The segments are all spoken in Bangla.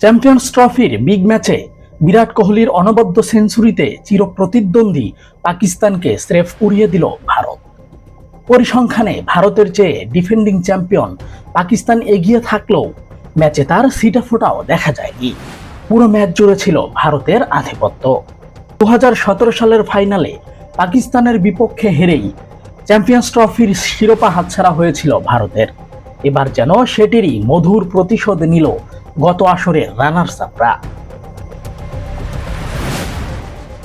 চ্যাম্পিয়ন্স ট্রফির বিগ ম্যাচে বিরাট কোহলির অনবদ্য সেঞ্চুরিতে চিরপ্রতিদ্বন্দ্বী পাকিস্তানকে স্রেফ উড়িয়ে দিল ভারত। পরিসংখ্যানে ভারতের চেয়ে ডিফেন্ডিং চ্যাম্পিয়ন পাকিস্তান এগিয়ে থাকলেও ম্যাচে তার সিটা ফোটাও দেখা যায়নি। পুরো ম্যাচ জুড়ে ছিল ভারতের আধিপত্য। দু হাজার সতেরো সালের ফাইনালে পাকিস্তানের বিপক্ষে হেরেই চ্যাম্পিয়ন্স ট্রফির শিরোপা হাতছাড়া হয়েছিল ভারতের। এবার যেন সেটিরই মধুর প্রতিশোধ নিল গত আসরের রানার্স আপরা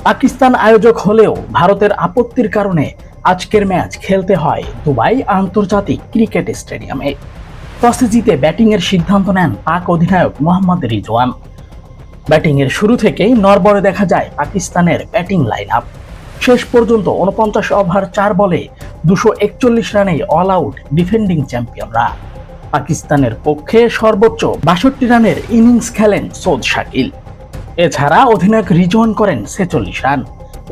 পাকিস্তান আয়োজক হলেও ভারতের আপত্তির কারণে আজকের ম্যাচ খেলতে হয় দুবাই আন্তর্জাতিক ক্রিকেট স্টেডিয়ামে। টসে জিতে ব্যাটিংয়ের সিদ্ধান্ত নেন পাক অধিনায়ক মোহাম্মদ রিজওয়ান। ব্যাটিংয়ের শুরু থেকেই নরবরে দেখা যায় পাকিস্তানের ব্যাটিং লাইন আপ শেষ পর্যন্ত উনপঞ্চাশ ওভার চার বলে দুশো একচল্লিশ রানে অল আউট ডিফেন্ডিং চ্যাম্পিয়নরা পাকিস্তানের পক্ষে সর্বোচ্চ বাষট্টি রানের ইনিংস খেলেন সৌদ শাকিল। এছাড়া অধিনায়ক রিজওয়ান করেন ছেচল্লিশ রান।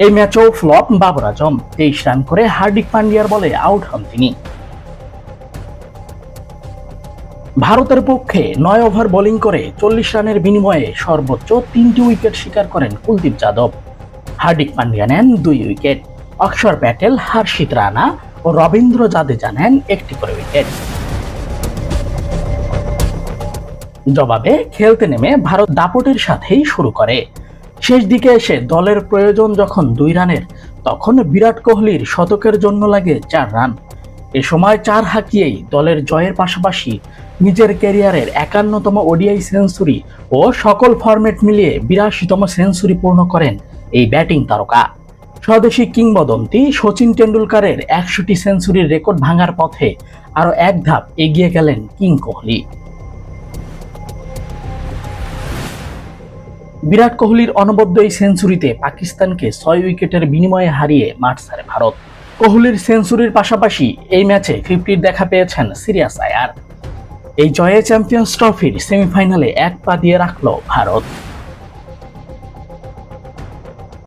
এই ম্যাচেও ফ্লপ বাবর আজম, তেইশ রান করে হার্দিক পান্ডিয়ার বলে আউট হন তিনি। ভারতের পক্ষে নয় ওভার বোলিং করে চল্লিশ রানের বিনিময়ে সর্বোচ্চ তিনটি উইকেট শিকার করেন কুলদীপ যাদব। হার্দিক পান্ডিয়া নেন দুই উইকেট। অক্ষর প্যাটেল, হর্ষিত রানা ও রবীন্দ্র জাদেজা নেন একটি করে উইকেট জবাবে খেলতে নেমে ভারত দাপটের সাথেই শুরু করে। শেষ দিকে এসে দলের প্রয়োজন যখন দুই রানের, তখন বিরাট কোহলির শতকের জন্য লাগে চার রান। এ সময় চার হাঁকিয়েই দলের জয়ের পাশাপাশি নিজের ক্যারিয়ারের একান্নতম ওডিআই সেঞ্চুরি ও সকল ফরম্যাট মিলিয়ে বিরাশিতম সেঞ্চুরি পূর্ণ করেন এই ব্যাটিং তারকা। স্বদেশী কিংবদন্তি সচিন টেন্ডুলকারের একশোটি সেঞ্চুরির রেকর্ড ভাঙার পথে আরও এক ধাপ এগিয়ে গেলেন কিং কোহলি। বিরাট কোহলির অনবদ্য এই সেঞ্চুরিতে পাকিস্তানকে ছয় উইকেটের বিনিময়ে হারিয়ে মাঠ ছাড়ে ভারত। কোহলির সেঞ্চুরির পাশাপাশি এই ম্যাচে ফিফটির দেখা পেয়েছেন সিরিয়াস আয়ার। এই জয়ে চ্যাম্পিয়ন্স ট্রফির সেমিফাইনালে এক পা দিয়ে রাখল ভারত।